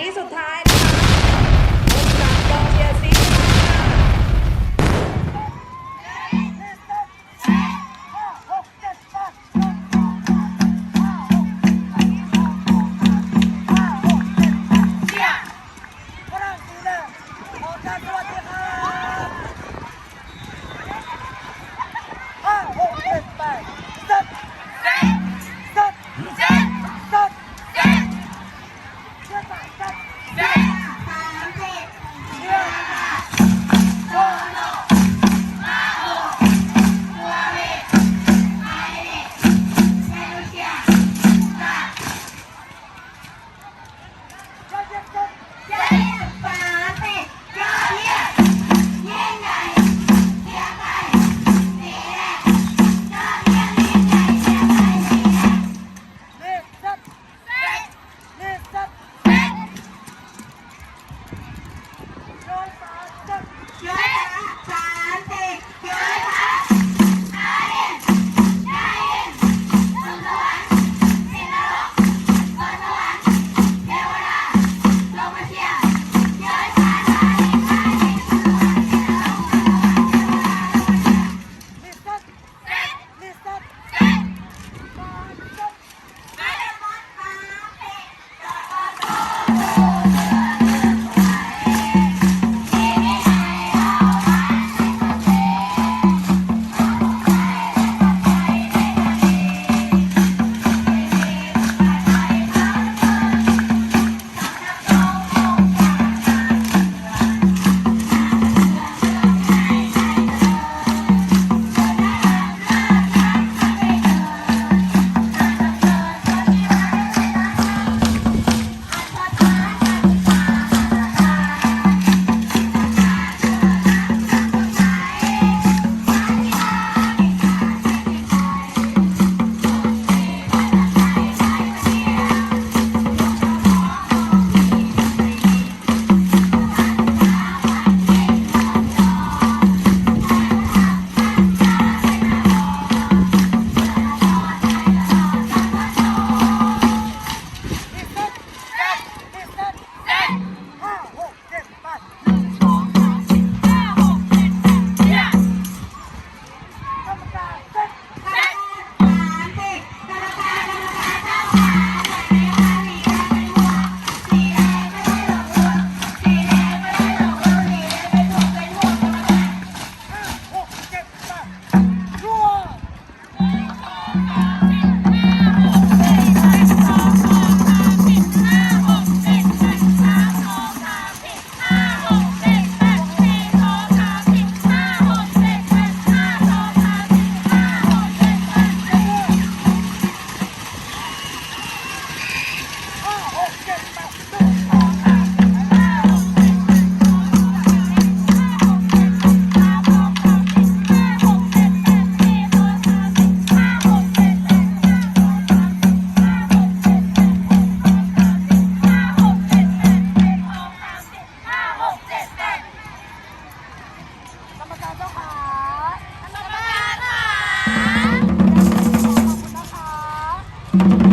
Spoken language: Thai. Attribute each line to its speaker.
Speaker 1: สีสุดท้ายนะคะบุญหลังกองเชียร์สี
Speaker 2: สุดท้ายค่ะเชียร์ฝรั่งดูแลขอการ thank you.